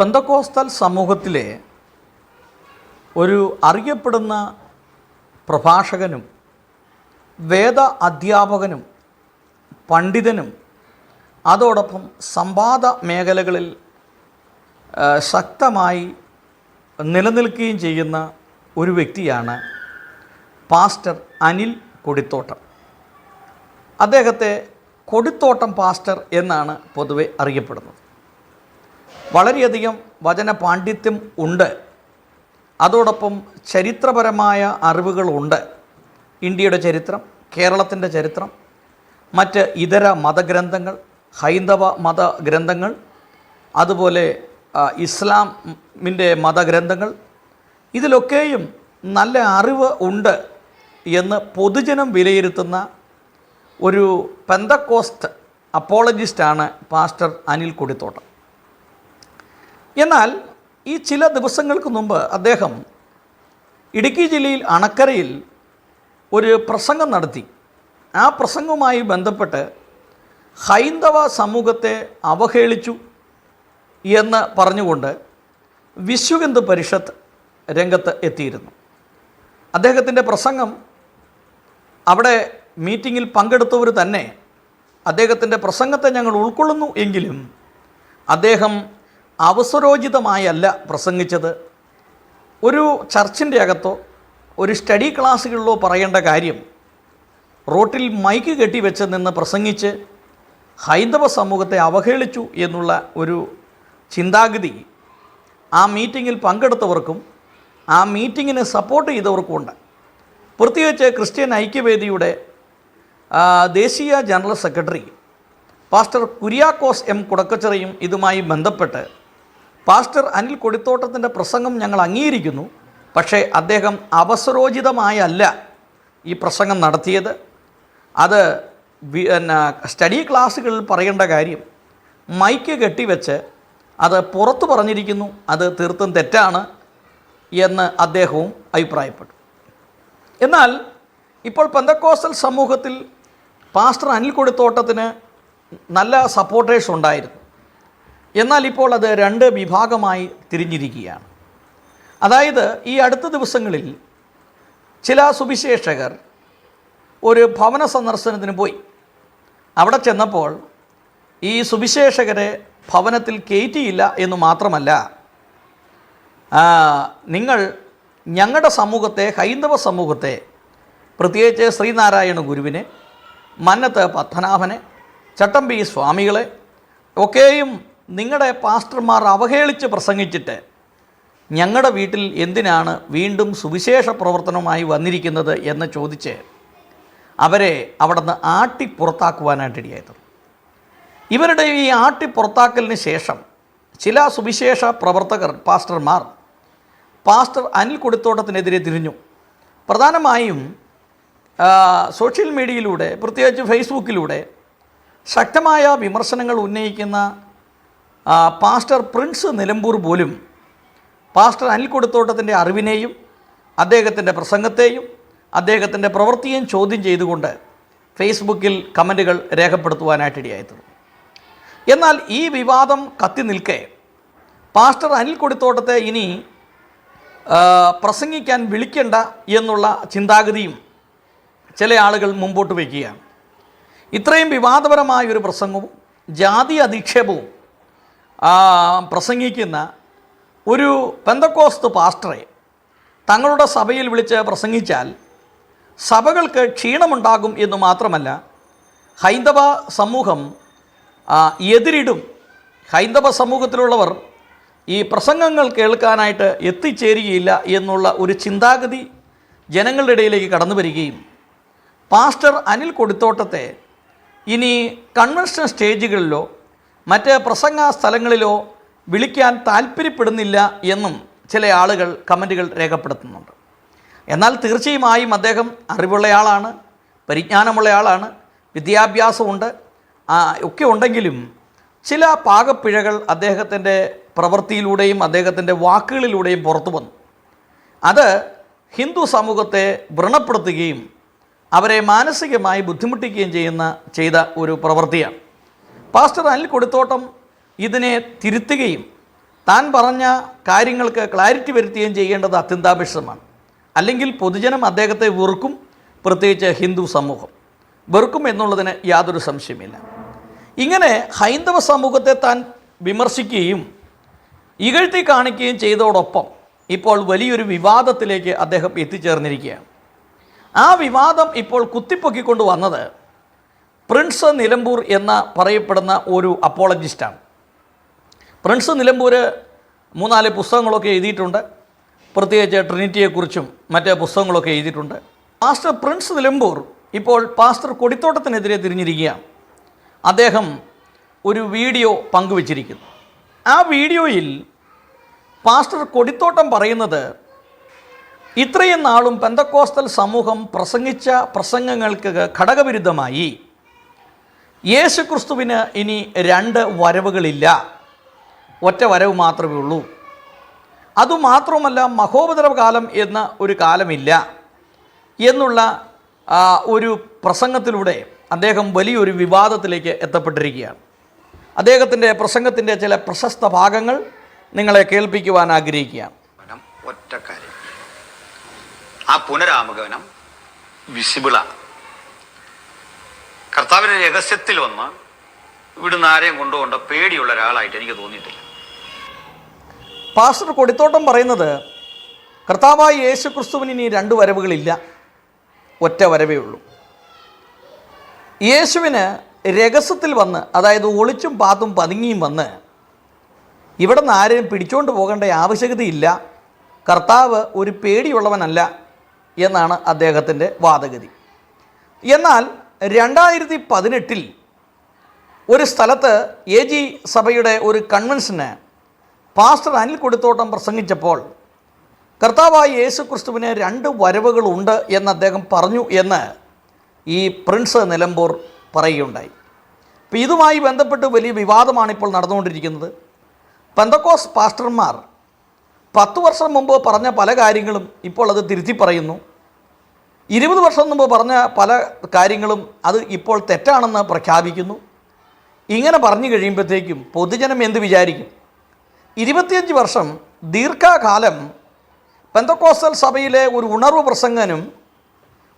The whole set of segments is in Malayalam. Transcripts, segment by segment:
പെന്തക്കോസ്തൽ സമൂഹത്തിലെ ഒരു അറിയപ്പെടുന്ന പ്രഭാഷകനും വേദ അധ്യാപകനും പണ്ഡിതനും അതോടൊപ്പം സംവാദ മേഖലകളിൽ ശക്തമായി നിലനിൽക്കുകയും ചെയ്യുന്ന ഒരു വ്യക്തിയാണ് പാസ്റ്റർ അനിൽ കൊടിത്തോട്ടം. അദ്ദേഹത്തെ കൊടിത്തോട്ടം പാസ്റ്റർ എന്നാണ് പൊതുവെ അറിയപ്പെടുന്നത്. വളരെയധികം വചന പാണ്ഡിത്യം ഉണ്ട്. അതോടൊപ്പം ചരിത്രപരമായ അറിവുകളുണ്ട്. ഇന്ത്യയുടെ ചരിത്രം കേരളത്തിന്റെ ചരിത്രം മറ്റ് ഇതര മതഗ്രന്ഥങ്ങൾ ഹൈന്ദവ മതഗ്രന്ഥങ്ങൾ അതുപോലെ ഇസ്ലാമിന്റെ മതഗ്രന്ഥങ്ങൾ. ഇതിലൊക്കെയും നല്ല അറിവ് ഉണ്ട് എന്ന് പൊതുജനം വിലയിരുത്തുന്ന ഒരു പെന്തക്കോസ്റ്റ് അപ്പോളജിസ്റ്റാണ് പാസ്റ്റർ അനിൽ കൊടിത്തോട്ടം. എന്നാൽ ഈ ചില ദിവസങ്ങൾക്ക് മുമ്പ് അദ്ദേഹം ഇടുക്കി ജില്ലയിൽ അണക്കരയിൽ ഒരു പ്രസംഗം നടത്തി. ആ പ്രസംഗവുമായി ബന്ധപ്പെട്ട് ഹൈന്ദവ സമൂഹത്തെ അവഹേളിച്ചു എന്ന് പറഞ്ഞുകൊണ്ട് വിശ്വഹിന്ദു പരിഷത്ത് രംഗത്ത് എത്തിയിരുന്നു. അദ്ദേഹത്തിന്റെ പ്രസംഗം അവിടെ മീറ്റിങ്ങിൽ പങ്കെടുത്തവർ തന്നെ അദ്ദേഹത്തിന്റെ പ്രസംഗത്തെ ഞങ്ങൾ ഉൾക്കൊള്ളുന്നു എങ്കിലും അദ്ദേഹം അവസരോചിതമായല്ല പ്രസംഗിച്ചത്. ഒരു ചർച്ചിന്റെ അകത്തോ ഒരു സ്റ്റഡി ക്ലാസ്സുകളിലോ പറയേണ്ട കാര്യം റോട്ടിൽ മൈക്ക് കെട്ടിവെച്ച് നിന്ന് പ്രസംഗിച്ച് ഹൈന്ദവ സമൂഹത്തെ അവഹേളിച്ചു എന്നുള്ള ഒരു ചിന്താഗതി ആ മീറ്റിങ്ങിൽ പങ്കെടുത്തവർക്കും ആ മീറ്റിങ്ങിനെ സപ്പോർട്ട് ചെയ്തവർക്കും ഉണ്ട്. പ്രത്യേകിച്ച് ക്രിസ്ത്യൻ ഐക്യവേദിയുടെ ദേശീയ general secretary pastor Kuriakose M. കുടക്കച്ചിറയും ഇതുമായി ബന്ധപ്പെട്ട് പാസ്റ്റർ അനിൽ കൊടിത്തോട്ടത്തിന്റെ പ്രസംഗം ഞങ്ങൾ അംഗീകരിക്കുന്നു. പക്ഷേ അദ്ദേഹം അവസരോചിതമായല്ല ഈ പ്രസംഗം നടത്തിയത്. അത് പിന്നെ സ്റ്റഡി ക്ലാസ്സുകളിൽ പറയേണ്ട കാര്യം മൈക്ക് കെട്ടിവെച്ച് അത് പുറത്തു പറഞ്ഞിരിക്കുന്നു അത് തീർത്തും തെറ്റാണ് എന്ന് അദ്ദേഹവും അഭിപ്രായപ്പെട്ടു. എന്നാൽ ഇപ്പോൾ പെന്തക്കോസ്റ്റൽ സമൂഹത്തിൽ പാസ്റ്റർ അനിൽ കൊടിത്തോട്ടത്തിന് നല്ല സപ്പോർട്ടേഴ്സ് ഉണ്ടായിരുന്നു. എന്നാൽ ഇപ്പോൾ അത് രണ്ട് വിഭാഗമായി തിരിഞ്ഞിരിക്കുകയാണ്. അതായത് ഈ അടുത്ത ദിവസങ്ങളിൽ ചില സുവിശേഷകർ ഒരു ഭവന സന്ദർശനത്തിന് പോയി. അവിടെ ചെന്നപ്പോൾ ഈ സുവിശേഷകരെ ഭവനത്തിൽ കയറ്റിയില്ല എന്ന് മാത്രമല്ല നിങ്ങൾ ഞങ്ങളുടെ സമൂഹത്തെ ഹൈന്ദവ സമൂഹത്തെ പ്രത്യേകിച്ച് ശ്രീനാരായണ ഗുരുവിനെ മന്നത്ത് പത്മനാഭനെ ചട്ടമ്പി സ്വാമികളെ ഒക്കെയും നിങ്ങളുടെ പാസ്റ്റർമാർ അവഹേളിച്ച് പ്രസംഗിച്ചിട്ട് ഞങ്ങളുടെ വീട്ടിൽ എന്തിനാണ് വീണ്ടും സുവിശേഷ പ്രവർത്തനവുമായി വന്നിരിക്കുന്നത് എന്ന് ചോദിച്ച് അവരെ അവിടെ നിന്ന് ആട്ടി ഇവരുടെ ഈ ആട്ടി പുറത്താക്കലിന് ശേഷം ചില സുവിശേഷ പ്രവർത്തകർ പാസ്റ്റർമാർ പാസ്റ്റർ അനിൽ കൊടുത്തോട്ടത്തിനെതിരെ തിരിഞ്ഞു. പ്രധാനമായും സോഷ്യൽ മീഡിയയിലൂടെ പ്രത്യേകിച്ച് ഫേസ്ബുക്കിലൂടെ ശക്തമായ വിമർശനങ്ങൾ ഉന്നയിക്കുന്ന പാസ്റ്റർ പ്രിൻസ് നിലമ്പൂർ പോലും പാസ്റ്റർ അനിൽ കൊടുത്തോട്ടത്തിന്റെ അറിവിനെയും അദ്ദേഹത്തിന്റെ പ്രസംഗത്തെയും അദ്ദേഹത്തിന്റെ പ്രവൃത്തിയും ചോദ്യം ചെയ്തുകൊണ്ട് ഫേസ്ബുക്കിൽ കമന്റുകൾ രേഖപ്പെടുത്തുവാനായിട്ടിടയായിത്തീർന്നു. എന്നാൽ ഈ വിവാദം കത്തി നിൽക്കെ പാസ്റ്റർ അനിൽ കൊടുത്തോട്ടത്തെ ഇനി പ്രസംഗിക്കാൻ വിളിക്കണ്ട എന്നുള്ള ചിന്താഗതിയും ചില ആളുകൾ മുമ്പോട്ട് വയ്ക്കുകയാണ്. ഇത്രയും വിവാദപരമായ ഒരു പ്രസംഗവും ജാതി അധിക്ഷേപവും പ്രസംഗിക്കുന്ന ഒരു പെന്തക്കോസ്ത് പാസ്റ്ററെ തങ്ങളുടെ സഭയിൽ വിളിച്ച് പ്രസംഗിച്ചാൽ സഭകൾക്ക് ക്ഷീണമുണ്ടാകും എന്ന് മാത്രമല്ല ഹൈന്ദവ സമൂഹം എതിരിടും. ഹൈന്ദവ സമൂഹത്തിലുള്ളവർ ഈ പ്രസംഗങ്ങൾ കേൾക്കാനായിട്ട് എത്തിച്ചേരുകയില്ല എന്നുള്ള ഒരു ചിന്താഗതി ജനങ്ങളുടെ ഇടയിലേക്ക് കടന്നു വരികയും പാസ്റ്റർ അനിൽ കൊടുത്തോട്ടത്തെ ഇനി കൺവെൻഷൻ സ്റ്റേജുകളിലോ മറ്റ് പ്രസംഗ സ്ഥലങ്ങളിലോ വിളിക്കാൻ താല്പര്യപ്പെടുന്നില്ല എന്നും ചില ആളുകൾ കമന്റുകൾ രേഖപ്പെടുത്തുന്നുണ്ട്. എന്നാൽ തീർച്ചയായും അദ്ദേഹം അറിവുള്ളയാളാണ് പരിജ്ഞാനമുള്ളയാളാണ് വിദ്യാഭ്യാസമുണ്ട് ഒക്കെ ഉണ്ടെങ്കിലും ചില പാകപ്പിഴകൾ അദ്ദേഹത്തിന്റെ പ്രവൃത്തിയിലൂടെയും അദ്ദേഹത്തിന്റെ വാക്കുകളിലൂടെയും പുറത്തു വന്നു. അത് ഹിന്ദു സമൂഹത്തെ വ്രണപ്പെടുത്തുകയും അവരെ മാനസികമായി ബുദ്ധിമുട്ടിക്കുകയും ചെയ്യുന്ന ചെയ്ത ഒരു പ്രവൃത്തിയാണ്. പാസ്റ്റർ അനിൽ കൊടുത്തോട്ടം ഇതിനെ തിരുത്തുകയും താൻ പറഞ്ഞ കാര്യങ്ങൾക്ക് ക്ലാരിറ്റി വരുത്തുകയും ചെയ്യേണ്ടത് അത്യന്താപേക്ഷിതമാണ്. അല്ലെങ്കിൽ പൊതുജനം അദ്ദേഹത്തെ വെറുക്കും പ്രത്യേകിച്ച് ഹിന്ദു സമൂഹം. വെറുക്കും എന്നുള്ളതിന് യാതൊരു സംശയമില്ല ഇങ്ങനെ ഹൈന്ദവ സമൂഹത്തെ താൻ വിമർശിക്കുകയും ഇകഴ്ത്തി കാണിക്കുകയും ചെയ്തതോടൊപ്പം ഇപ്പോൾ വലിയൊരു വിവാദത്തിലേക്ക് അദ്ദേഹം എത്തിച്ചേർന്നിരിക്കുകയാണ്. ആ വിവാദം ഇപ്പോൾ കുത്തിപ്പൊക്കിക്കൊണ്ട് വന്നത് പ്രിൻസ് നിലമ്പൂർ എന്ന പറയപ്പെടുന്ന ഒരു അപ്പോളജിസ്റ്റാണ്. പ്രിൻസ് നിലമ്പൂർ മൂന്നാൽ പുസ്തകങ്ങളൊക്കെ എഴുതിയിട്ടുണ്ട്. പ്രത്യേകിച്ച് ട്രിനിറ്റിയെക്കുറിച്ചും മറ്റ് പുസ്തകങ്ങളൊക്കെ എഴുതിയിട്ടുണ്ട്. പാസ്റ്റർ പ്രിൻസ് നിലമ്പൂർ ഇപ്പോൾ പാസ്റ്റർ കൊടിത്തോട്ടത്തിനെതിരെ തിരിഞ്ഞിരിക്കുകയാണ്. അദ്ദേഹം ഒരു വീഡിയോ പങ്കുവച്ചിരിക്കുന്നു. ആ വീഡിയോയിൽ പാസ്റ്റർ കൊടിത്തോട്ടം പറയുന്നത് ഇത്രയും നാളും പെന്തക്കോസ്തൽ സമൂഹം പ്രസംഗിച്ച പ്രസംഗങ്ങൾക്ക് ഘടകവിരുദ്ധമായി. യേശു ക്രിസ്തുവിന് ഇനി രണ്ട് വരവുകളില്ല. ഒറ്റ വരവ് മാത്രമേ ഉള്ളൂ. അതുമാത്രവുമല്ല മഹോപദ്രവകാലം എന്ന ഒരു കാലമില്ല എന്നുള്ള ഒരു പ്രസംഗത്തിലൂടെ അദ്ദേഹം വലിയൊരു വിവാദത്തിലേക്ക് എത്തപ്പെട്ടിരിക്കുകയാണ്. അദ്ദേഹത്തിന്റെ പ്രസംഗത്തിന്റെ ചില പ്രശസ്ത ഭാഗങ്ങൾ നിങ്ങളെ കേൾപ്പിക്കുവാൻ ആഗ്രഹിക്കുകയാണ്. ഒറ്റ കാര്യം. ആ പുനരാമഗമനം വിസിബിളാണ്. കർത്താവിന്റെ രഹസ്യത്തിൽ വന്ന് ഇവിടുന്ന് ആരെയും കൊണ്ടുപോകേണ്ട പേടിയുള്ള ഒരാളായിട്ട് എനിക്ക് തോന്നിയിട്ടില്ല. പാസ്റ്റർ കൊടിത്തോട്ടം പറയുന്നത് കർത്താവായ യേശു ക്രിസ്തുവിന് ഇനി രണ്ട് വരവുകളില്ല. ഒറ്റ വരവേ ഉള്ളൂ. യേശുവിന് രഹസ്യത്തിൽ വന്ന് അതായത് ഒളിച്ചും പാത്തും പതുങ്ങിയും വന്ന് ഇവിടെ നിന്ന് ആരെയും പിടിച്ചുകൊണ്ട് പോകേണ്ട ആവശ്യകതയില്ല. കർത്താവ് ഒരു പേടിയുള്ളവനല്ല എന്നാണ് അദ്ദേഹത്തിന്റെ വാദഗതി. എന്നാൽ രണ്ടായിരത്തി പതിനെട്ടിൽ ഒരു സ്ഥലത്ത് എ ജി സഭയുടെ ഒരു കൺവെൻഷന് പാസ്റ്റർ അനിൽ കൊടുത്തോട്ടം പ്രസംഗിച്ചപ്പോൾ കർത്താവായി യേശു ക്രിസ്തുവിന് രണ്ട് വരവുകളുണ്ട് എന്ന് അദ്ദേഹം പറഞ്ഞു എന്ന് ഈ പ്രിൻസ് നിലമ്പൂർ പറയുകയുണ്ടായി. അപ്പോൾ ഇതുമായി ബന്ധപ്പെട്ട് വലിയ വിവാദമാണ് ഇപ്പോൾ നടന്നുകൊണ്ടിരിക്കുന്നത്. പെന്തക്കോസ് പാസ്റ്റർമാർ പത്ത് വർഷം മുമ്പ് പറഞ്ഞ പല കാര്യങ്ങളും ഇപ്പോൾ അത് തിരുത്തി പറയുന്നു. ഇരുപത് വർഷം മുമ്പ് പറഞ്ഞ പല കാര്യങ്ങളും അത് ഇപ്പോൾ തെറ്റാണെന്ന് പ്രഖ്യാപിക്കുന്നു. ഇങ്ങനെ പറഞ്ഞു കഴിയുമ്പോഴത്തേക്കും പൊതുജനം എന്ത് വിചാരിക്കും? ഇരുപത്തിയഞ്ച് വർഷം ദീർഘകാലം പെന്തക്കോസ്റ്റൽ സഭയിലെ ഒരു ഉണർവ് പ്രസംഗനും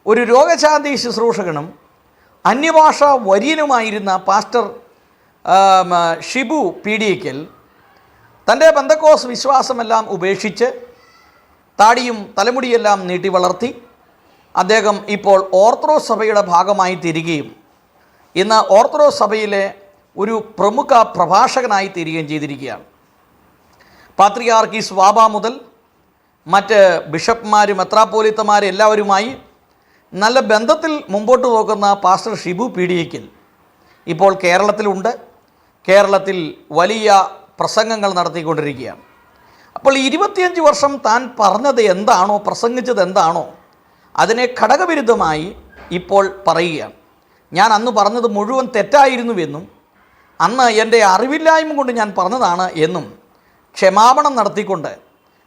ഒരു രോഗശാന്തി ശുശ്രൂഷകനും അന്യഭാഷ വരിയനുമായിരുന്ന പാസ്റ്റർ ഷിബു പി ഡി എക്കൽ തന്റെ ബന്ധക്കോസ് വിശ്വാസമെല്ലാം ഉപേക്ഷിച്ച് താടിയും തലമുടിയെല്ലാം നീട്ടി വളർത്തി അദ്ദേഹം ഇപ്പോൾ ഓർത്തഡോക്സ് സഭയുടെ ഭാഗമായി തീരുകയും ഇന്ന് ഓർത്തഡോക്സ് സഭയിലെ ഒരു പ്രമുഖ പ്രഭാഷകനായി തീരുകയും ചെയ്തിരിക്കുകയാണ്. പാത്രിയാർക്കീസ് വാബ മുതൽ മറ്റ് ബിഷപ്പ്മാരും മെത്രാപ്പോലിത്തമാരും എല്ലാവരുമായി നല്ല ബന്ധത്തിൽ മുമ്പോട്ട് നോക്കുന്ന പാസ്റ്റർ ഷിബു പീഡിയയ്ക്കൽ. ഇപ്പോൾ കേരളത്തിലുണ്ട്. കേരളത്തിൽ വലിയ പ്രസംഗങ്ങൾ നടത്തിക്കൊണ്ടിരിക്കുകയാണ്. അപ്പോൾ ഇരുപത്തിയഞ്ച് വർഷം താൻ പറഞ്ഞത് എന്താണോ പ്രസംഗിച്ചത് എന്താണോ അതിനെ ഘടകവിരുദ്ധമായി ഇപ്പോൾ പറയുകയാണ്. ഞാൻ അന്ന് പറഞ്ഞത് മുഴുവൻ തെറ്റായിരുന്നുവെന്നും അന്ന് എന്റെ അറിവില്ലായ്മ കൊണ്ട് ഞാൻ പറഞ്ഞതാണ് എന്നും ക്ഷമാപണം നടത്തിക്കൊണ്ട്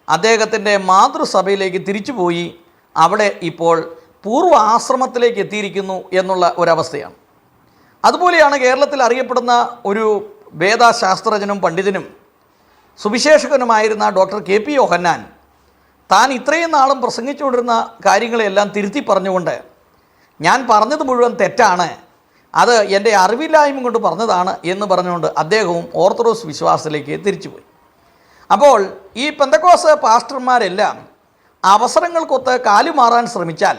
അദ്ദേഹത്തിന്റെ മാതൃസഭയിലേക്ക് തിരിച്ചുപോയി അവിടെ ഇപ്പോൾ പൂർവ ആശ്രമത്തിലേക്ക് എത്തിയിരിക്കുന്നു എന്നുള്ള ഒരവസ്ഥയാണ്. അതുപോലെയാണ് കേരളത്തിൽ അറിയപ്പെടുന്ന ഒരു വേദശാസ്ത്രജ്ഞനും പണ്ഡിതനും സുവിശേഷകനുമായിരുന്ന ഡോക്ടർ കെ പി യോഹന്നാൻ താൻ ഇത്രയും നാളും പ്രസംഗിച്ചുകൊണ്ടിരുന്ന കാര്യങ്ങളെല്ലാം തിരുത്തി പറഞ്ഞുകൊണ്ട് ഞാൻ പറഞ്ഞത് മുഴുവൻ തെറ്റാണ്. അത് എന്റെ അറിവില്ലായ്മ കൊണ്ട് പറഞ്ഞതാണ് എന്ന് പറഞ്ഞുകൊണ്ട് അദ്ദേഹവും ഓർത്തഡോക്സ് വിശ്വാസത്തിലേക്ക് തിരിച്ചുപോയി. അപ്പോൾ ഈ പെന്തക്കോസ് പാസ്റ്റർമാരെല്ലാം അവസരങ്ങൾക്കൊത്ത് കാലുമാറാൻ ശ്രമിച്ചാൽ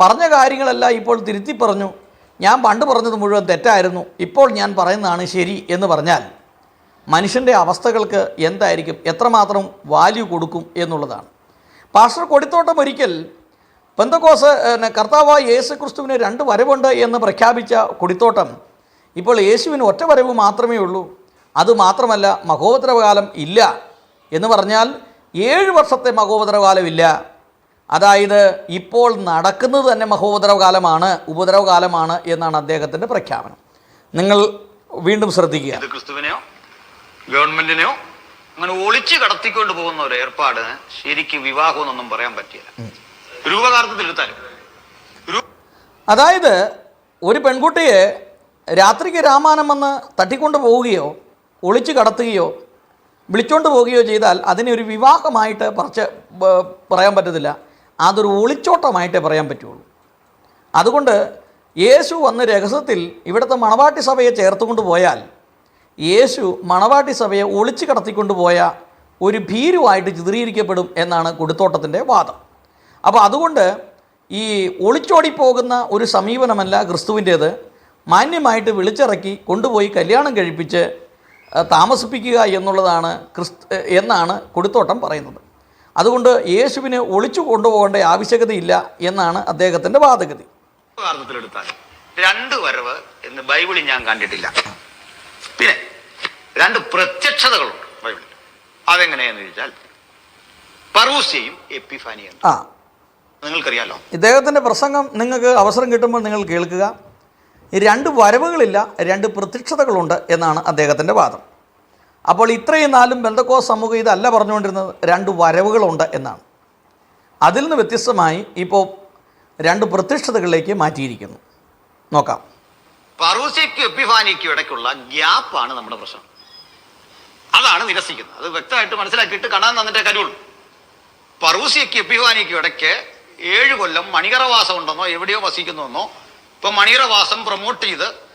പറഞ്ഞ കാര്യങ്ങളെല്ലാം ഇപ്പോൾ തിരുത്തി പറഞ്ഞു. ഞാൻ പണ്ട് പറഞ്ഞത് മുഴുവൻ തെറ്റായിരുന്നു. ഇപ്പോൾ ഞാൻ പറയുന്നതാണ് ശരി എന്ന് പറഞ്ഞാൽ മനുഷ്യന്റെ അവസ്ഥകൾക്ക് എന്തായിരിക്കും? എത്രമാത്രം വാല്യൂ കൊടുക്കും എന്നുള്ളതാണ്. പാസ്റ്റർ കൊടിത്തോട്ടം ഒരിക്കൽ പെന്തക്കോസ് കർത്താവായ യേശു ക്രിസ്തുവിന് രണ്ട് വരവുണ്ട് എന്ന് പ്രഖ്യാപിച്ച കൊടിത്തോട്ടം. ഇപ്പോൾ യേശുവിന് ഒറ്റ വരവ് മാത്രമേ ഉള്ളൂ. അതുമാത്രമല്ല മഹോപദ്രവകാലം ഇല്ല എന്ന് പറഞ്ഞാൽ ഏഴ് വർഷത്തെ മഹോപദ്രവകാലമില്ല അതായത് ഇപ്പോൾ നടക്കുന്നത് തന്നെ മഹോപദ്രവകാലമാണ് ഉപദ്രവകാലമാണ് എന്നാണ് അദ്ദേഹത്തിന്റെ പ്രഖ്യാപനം. നിങ്ങൾ വീണ്ടും ശ്രദ്ധിക്കുക. ക്രിസ്തുവിനെയോ? ഗവൺമെന്റിനെയോ അങ്ങനെ ഒളിച്ചു കടത്തിക്കൊണ്ട് പോകുന്ന ഒരു ഏർപ്പാട് ശരിക്കും വിവാഹം എന്നൊന്നും പറയാൻ പറ്റില്ല രൂപകാർത്ഥത്തിൽ അതായത് ഒരു പെൺകുട്ടിയെ രാത്രിക്ക് രാമാനം വന്ന് തട്ടിക്കൊണ്ട് പോവുകയോ ഒളിച്ചു കടത്തുകയോ വിളിച്ചോണ്ട് പോവുകയോ ചെയ്താൽ അതിനെ ഒരു വിവാഹമായിട്ട് പറച്ച് പറയാൻ പറ്റത്തില്ല. അതൊരു ഒളിച്ചോട്ടമായിട്ടേ പറയാൻ പറ്റുള്ളൂ. അതുകൊണ്ട് യേശു വന്ന് രഹസ്യത്തിൽ ഇവിടുത്തെ മണവാട്ടി സഭയെ ചേർത്തുകൊണ്ട് പോയാൽ യേശു മണവാട്ടി സഭയെ ഒളിച്ചു കടത്തിക്കൊണ്ടുപോയ ഒരു ഭീരുവായിട്ട് ചിത്രീകരിക്കപ്പെടും എന്നാണ് കൊടുത്തോട്ടത്തിന്റെ വാദം. അപ്പോൾ അതുകൊണ്ട് ഈ ഒളിച്ചോടിപ്പോകുന്ന ഒരു സമീപനമല്ല ക്രിസ്തുവിന്റേത്. മാന്യമായിട്ട് വിളിച്ചിറക്കി കൊണ്ടുപോയി കല്യാണം കഴിപ്പിച്ച് താമസിപ്പിക്കുക എന്നുള്ളതാണ് ക്രിസ്തു എന്നാണ് കൊടുത്തോട്ടം പറയുന്നത്. അതുകൊണ്ട് യേശുവിനെ ഒളിച്ചു കൊണ്ടുപോകേണ്ട ആവശ്യകതയില്ല എന്നാണ് അദ്ദേഹത്തിന്റെ വാദഗതി. രണ്ട് വരവ് എന്ന് ബൈബിളിൽ ഞാൻ കണ്ടിട്ടില്ല. പിന്നെ രണ്ട് പ്രത്യക്ഷതകളുണ്ട് ബൈബിളിൽ. അതെങ്ങനെയെന്ന് ചോദിച്ചാൽ പറൂസിയും എപ്പിഫാനിയും. ആ. നിങ്ങൾക്കറിയാലോ? ഇദ്ദേഹത്തിന്റെ പ്രസംഗം നിങ്ങൾക്ക് അവസരം കിട്ടുമ്പോൾ നിങ്ങൾ കേൾക്കുക. രണ്ട് വരവുകളില്ല രണ്ട് പ്രത്യക്ഷതകളുണ്ട് എന്നാണ് അദ്ദേഹത്തിന്റെ വാദം. അപ്പോൾ ഇത്രയും നാലും ബന്ധക്കോ സമൂഹം ഇതല്ല പറഞ്ഞുകൊണ്ടിരുന്നത് രണ്ട് വരവുകളുണ്ട് എന്നാണ്. അതിൽ നിന്ന് വ്യത്യസ്തമായി ഇപ്പോൾ രണ്ട് പ്രത്യക്ഷതകളിലേക്ക് മാറ്റിയിരിക്കുന്നു. നോക്കാം. പറൂസ്യയ്ക്കും എപ്പിഫാനിക്കും ഇടയ്ക്കുള്ള ഗ്യാപ്പാണ് നമ്മുടെ പ്രശ്നം. അതാണ് നിരസിക്കുന്നത്. അത് വ്യക്തമായിട്ട് മനസ്സിലാക്കിയിട്ട് കാണാൻ തന്നിട്ടേ കാര്യമുള്ളൂ. പറൂസ്യയ്ക്കും എപ്പിഫാനിക്കും ഇടയ്ക്ക് ഏഴ് കൊല്ലം മണികറവാസം ഉണ്ടെന്നോ എവിടെയോ വസിക്കുന്നുവെന്നോ ഇപ്പൊ മണികറവാസം പ്രൊമോട്ട് ചെയ്ത്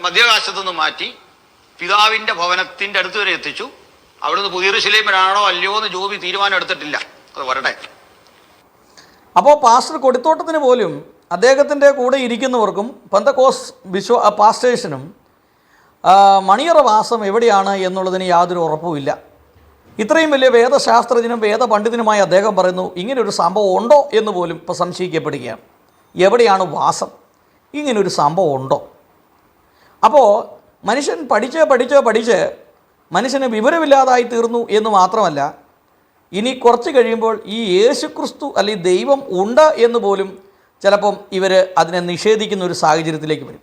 മധ്യകാശത്തു നിന്ന് മാറ്റി പിതാവിന്റെ ഭവനത്തിന്റെ അടുത്ത് വരെ എത്തിച്ചു. അവിടുന്ന് പുതിയൊരു ശിലയിലാണോ അല്ലയോ എന്ന് ജോബി തീരുമാനം എടുത്തിട്ടില്ല. അത് വരട്ടെ. അപ്പോൾ പാസ്റ്റർ കൊടിത്തോട്ടത്തിന് പോലും അദ്ദേഹത്തിന്റെ കൂടെ ഇരിക്കുന്നവർക്കും പന്തക്കോസ് വിശ്വ പാസ്റ്റേഴ്സിനും മണിയറ വാസം എവിടെയാണ് എന്നുള്ളതിന് യാതൊരു ഉറപ്പുമില്ല ഇത്രയും വലിയ വേദശാസ്ത്രജ്ഞനും വേദപണ്ഡിതനുമായ അദ്ദേഹം പറയുന്നു ഇങ്ങനൊരു സംഭവം ഉണ്ടോ എന്ന് പോലും ഇപ്പോൾ സംശയിക്കപ്പെടുകയാണ്. എവിടെയാണ് വാസം? ഇങ്ങനൊരു സംഭവം ഉണ്ടോ? അപ്പോൾ മനുഷ്യൻ പഠിച്ച് പഠിച്ച് പഠിച്ച് മനുഷ്യന് വിവരമില്ലാതായി തീർന്നു എന്ന് മാത്രമല്ല ഇനി കുറച്ച് കഴിയുമ്പോൾ ഈ യേശുക്രിസ്തു അല്ലെങ്കിൽ ദൈവം ഉണ്ട് എന്ന് പോലും ചിലപ്പം ഇവർ അതിനെ നിഷേധിക്കുന്ന ഒരു സാഹചര്യത്തിലേക്ക് വരും.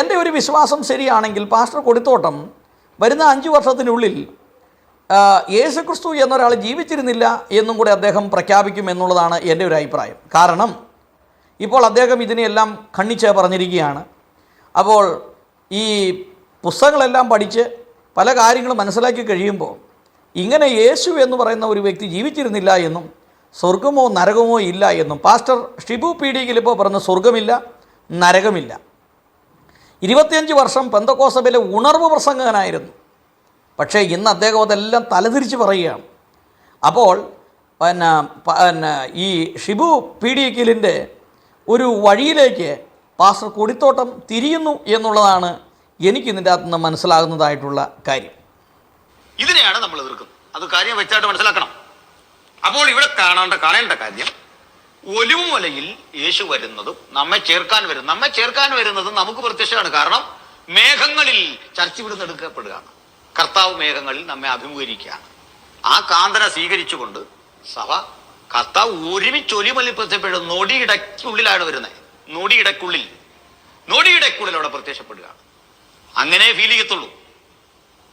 എന്റെ ഒരു വിശ്വാസം ശരിയാണെങ്കിൽ പാസ്റ്റർ കൊടുത്തോട്ടം വരുന്ന അഞ്ച് വർഷത്തിനുള്ളിൽ യേശുക്രിസ്തു എന്നൊരാൾ ജീവിച്ചിരുന്നില്ല എന്നും കൂടെ അദ്ദേഹം പ്രഖ്യാപിക്കും എന്നുള്ളതാണ് എന്റെ ഒരു അഭിപ്രായം. കാരണം ഇപ്പോൾ അദ്ദേഹം ഇതിനെയെല്ലാം ഖണ്ണിച്ച് പറഞ്ഞിരിക്കുകയാണ്. അപ്പോൾ ഈ പുസ്തകങ്ങളെല്ലാം പഠിച്ച് പല കാര്യങ്ങളും മനസ്സിലാക്കി കഴിയുമ്പോൾ ഇങ്ങനെ യേശു എന്ന് പറയുന്ന ഒരു വ്യക്തി ജീവിച്ചിരുന്നില്ല എന്നും സ്വർഗമോ നരകമോ ഇല്ല എന്നും പാസ്റ്റർ ഷിബു പി ഡി ഇപ്പോൾ പറഞ്ഞ സ്വർഗമില്ല നരകമില്ല. ഇരുപത്തിയഞ്ച് വർഷം പെന്തക്കോസബിലെ ഉണർവ് പ്രസംഗകനായിരുന്നു. പക്ഷേ ഇന്ന് അദ്ദേഹം അതെല്ലാം തലതിരിച്ച് പറയുകയാണ്. അപ്പോൾ പിന്നെ പിന്നെ ഈ ഷിബു പി ഡി കിലിന്റെ ഒരു വഴിയിലേക്ക് പാസ്റ്റർ കൊടിത്തോട്ടം തിരിയുന്നു എന്നുള്ളതാണ് എനിക്ക് ഇതിന്റെ അകത്ത് നിന്ന് മനസ്സിലാകുന്നതായിട്ടുള്ള കാര്യം. ഇതിനെയാണ് നമ്മൾ എതിർക്കുന്നത്. അത് കാര്യം വ്യക്തമായിട്ട് മനസ്സിലാക്കണം. അപ്പോൾ ഇവിടെ കാണേണ്ട കാണേണ്ട കാര്യം ഒലിവുമലയിൽ യേശു വരുന്നതും നമ്മെ ചേർക്കാൻ വരും നമ്മെ ചേർക്കാൻ വരുന്നതും നമുക്ക് പ്രത്യക്ഷമാണ്. കാരണം മേഘങ്ങളിൽ ചർച്ച ഇവിടുന്ന് എടുക്കപ്പെടുകയാണ്. കർത്താവ് മേഘങ്ങളിൽ നമ്മെ അഭിമുഖീകരിക്കുകയാണ്. ആ കാന്തന സ്വീകരിച്ചുകൊണ്ട് സഭ കർത്താവ് ഒരുമിച്ച് ഒലിമലി പ്രത്യക്ഷപ്പെടും നൊടിയിടയ്ക്കുള്ളിലാണ് വരുന്നത് നൊടിയിടയ്ക്കുള്ളിൽ. നൊടിയിടയ്ക്കുള്ളിൽ അവിടെ പ്രത്യക്ഷപ്പെടുകയാണ്. അങ്ങനെ ഫീൽ ചെയ്യത്തുള്ളൂ.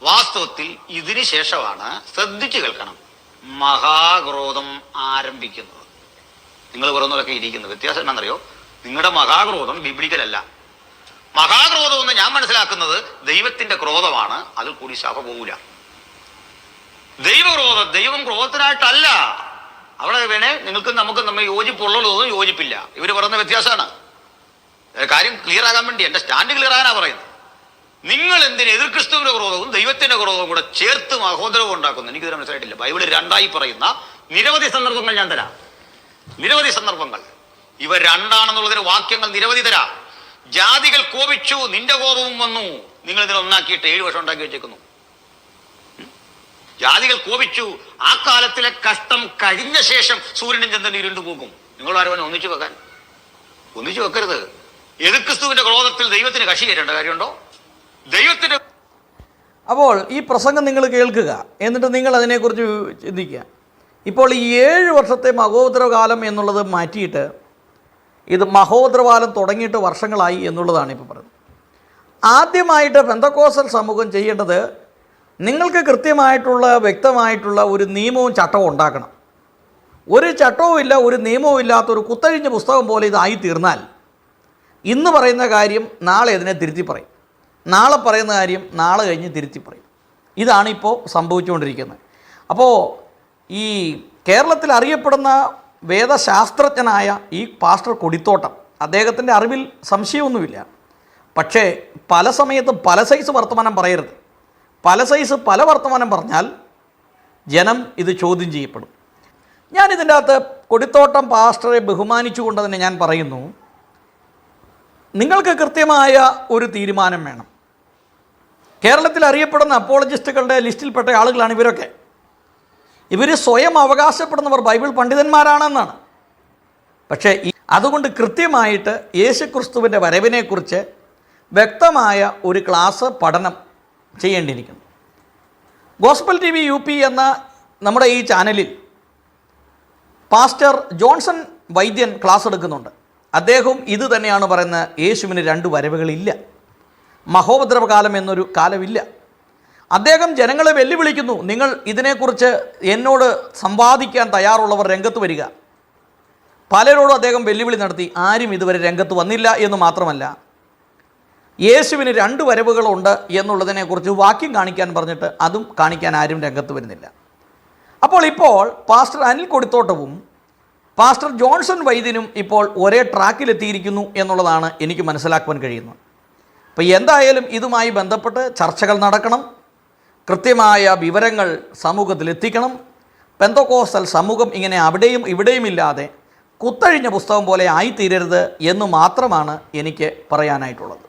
വാസ്തവത്തിൽ ഇതിനു ശേഷമാണ് ശ്രദ്ധിച്ചു കേൾക്കണം. മഹാക്രോധം ആരംഭിക്കുന്നത്. നിങ്ങൾ പറയുന്നവരൊക്കെ ഇരിക്കുന്നത് വ്യത്യാസം എന്താണെന്നറിയോ? നിങ്ങളുടെ മഹാക്രോധം ബിബ്ലിക്കലല്ല. മഹാക്രോധം എന്ന് ഞാൻ മനസ്സിലാക്കുന്നത് ദൈവത്തിന്റെ ക്രോധമാണ്. അതിൽ കൂടി ശാപ പോകൂല. ദൈവക്രോധം ദൈവം ക്രോധത്തിനായിട്ടല്ല. അവിടെ വേണേ നിങ്ങൾക്കും നമുക്കും നമ്മൾ യോജിപ്പുള്ളതൊന്നും യോജിപ്പില്ല. ഇവർ പറയുന്ന വ്യത്യാസമാണ്. കാര്യം ക്ലിയർ ആകാൻ വേണ്ടി എന്റെ സ്റ്റാൻഡ് ക്ലിയർ ആകാനാ പറയുന്നത്. നിങ്ങൾ എന്തിന് എതിർ ക്രിസ്തുവിന്റെ ക്രോധവും ദൈവത്തിന്റെ ക്രോധവും കൂടെ ചേർത്ത് മഹോദരവും ഉണ്ടാക്കുന്നു? എനിക്കിത് മനസ്സിലായിട്ടില്ല. ബൈബിളിൽ രണ്ടായി പറയുന്ന നിരവധി സന്ദർഭങ്ങൾ ഞാൻ തരാം. നിരവധി സന്ദർഭങ്ങൾ. ഇവ രണ്ടാണെന്നുള്ളതിന് വാക്യങ്ങൾ നിരവധി തരാം. ജാതികൾ കോപിച്ചു നിന്റെ കോപവും വന്നു. നിങ്ങൾ ഇതിനെ ഒന്നാക്കിയിട്ട് ഏഴ് വർഷം ഉണ്ടാക്കി വെച്ചേക്കുന്നു. ജാതികൾ കോപിച്ചു. ആ കാലത്തിലെ കഷ്ടം കഴിഞ്ഞ ശേഷം സൂര്യനും ചന്ദ്രനും ഇരുണ്ടു പോകും. നിങ്ങൾ ആരും ഒന്നിച്ചു വെക്കാൻ? ഒന്നിച്ചു വെക്കരുത്. എതിർ ക്രിസ്തുവിന്റെ ക്രോധത്തിൽ ദൈവത്തിന് കക്ഷി കയറേണ്ട കാര്യമുണ്ടോ? ദൈവത്തിന്റെ അപ്പോൾ ഈ പ്രസംഗം നിങ്ങൾ കേൾക്കുക. എന്നിട്ട് നിങ്ങൾ അതിനെക്കുറിച്ച് ചിന്തിക്കുക. ഇപ്പോൾ ഈ ഏഴ് വർഷത്തെ മഹോദരകാലം എന്നുള്ളത് മാറ്റിയിട്ട് ഇത് മഹോദരകാലം തുടങ്ങിയിട്ട് വർഷങ്ങളായി എന്നുള്ളതാണ് ഇപ്പോൾ പറയുന്നത്. ആദ്യമായിട്ട് പെന്തക്കോസൽ സമൂഹം ചെയ്യേണ്ടത് നിങ്ങൾക്ക് കൃത്യമായിട്ടുള്ള വ്യക്തമായിട്ടുള്ള ഒരു നിയമവും ചട്ടവും ഉണ്ടാക്കണം. ഒരു ചട്ടവും ഇല്ല ഒരു നിയമവും ഇല്ലാത്ത ഒരു കുത്തഴിഞ്ഞ പുസ്തകം പോലെ ഇതായി തീർന്നാൽ ഇന്ന് പറയുന്ന കാര്യം നാളെ അതിനെ തിരുത്തി പറയും. നാളെ പറയുന്ന കാര്യം നാളെ കഴിഞ്ഞ് തിരുത്തി പറയും. ഇതാണ് ഇപ്പോൾ സംഭവിച്ചുകൊണ്ടിരിക്കുന്നത്. അപ്പോൾ ഈ കേരളത്തിൽ അറിയപ്പെടുന്ന വേദശാസ്ത്രജ്ഞനായ ഈ പാസ്റ്റർ കൊടിത്തോട്ടം അദ്ദേഹത്തിന്റെ അറിവിൽ സംശയമൊന്നുമില്ല. പക്ഷേ പല സമയത്ത് പല സൈസ് വർത്തമാനം പറയരുത്. പല സൈസ് പല വർത്തമാനം പറഞ്ഞാൽ ജനം ഇത് ചോദ്യം ചെയ്യപ്പെടും. ഞാൻ ഇതിന്റെ അകത്ത് കൊടിത്തോട്ടം പാസ്റ്ററെ ബഹുമാനിച്ചുകൊണ്ട് തന്നെ ഞാൻ പറയുന്നു നിങ്ങൾക്ക് കൃത്യമായ ഒരു തീരുമാനം വേണം. കേരളത്തിൽ അറിയപ്പെടുന്ന അപ്പോളജിസ്റ്റുകളുടെ ലിസ്റ്റിൽപ്പെട്ട ആളുകളാണ് ഇവരൊക്കെ. ഇവർ സ്വയം അവകാശപ്പെടുന്നവർ ബൈബിൾ പണ്ഡിതന്മാരാണെന്നാണ്. പക്ഷേ അതുകൊണ്ട് കൃത്യമായിട്ട് യേശു ക്രിസ്തുവിന്റെ വരവിനെക്കുറിച്ച് വ്യക്തമായ ഒരു ക്ലാസ് പഠനം ചെയ്യേണ്ടിയിരിക്കുന്നു. Gospel T V U P എന്ന നമ്മുടെ ഈ ചാനലിൽ പാസ്റ്റർ ജോൺസൺ വൈദ്യൻ ക്ലാസ് എടുക്കുന്നുണ്ട്. അദ്ദേഹവും ഇത് തന്നെയാണ് പറയുന്നത് യേശുവിന് രണ്ട് വരവുകളില്ല. മഹോപദ്രവകാലം എന്നൊരു കാലമില്ല. അദ്ദേഹം ജനങ്ങളെ വെല്ലുവിളിക്കുന്നു. നിങ്ങൾ ഇതിനെക്കുറിച്ച് എന്നോട് സംവാദിക്കാൻ തയ്യാറുള്ളവർ രംഗത്ത് വരിക. പലരോടും അദ്ദേഹം വെല്ലുവിളി നടത്തി ആരും ഇതുവരെ രംഗത്ത് വന്നില്ല എന്ന് മാത്രമല്ല യേശുവിന് രണ്ട് വരവുകളുണ്ട് എന്നുള്ളതിനെക്കുറിച്ച് വാക്യം കാണിക്കാൻ പറഞ്ഞിട്ട് അതും കാണിക്കാൻ ആരും രംഗത്ത് വരുന്നില്ല. അപ്പോൾ ഇപ്പോൾ പാസ്റ്റർ അനിൽ കൊടിത്തോട്ടവും പാസ്റ്റർ ജോൺസൺ വൈദ്യനും ഇപ്പോൾ ഒരേ ട്രാക്കിലെത്തിയിരിക്കുന്നു എന്നുള്ളതാണ് എനിക്ക് മനസ്സിലാക്കുവാൻ കഴിയുന്നത്. അപ്പോൾ എന്തായാലും ഇതുമായി ബന്ധപ്പെട്ട് ചർച്ചകൾ നടക്കണം. കൃത്യമായ വിവരങ്ങൾ സമൂഹത്തിൽ എത്തിക്കണം പെന്തോക്കോസ്റ്റൽ സമൂഹം ഇങ്ങനെ അവിടെയും ഇവിടെയും ഇല്ലാതെ കുത്തഴിഞ്ഞ പുസ്തകം പോലെ ആയിത്തീരരുത് എന്ന് മാത്രമാണ് എനിക്ക് പറയാനായിട്ടുള്ളത്.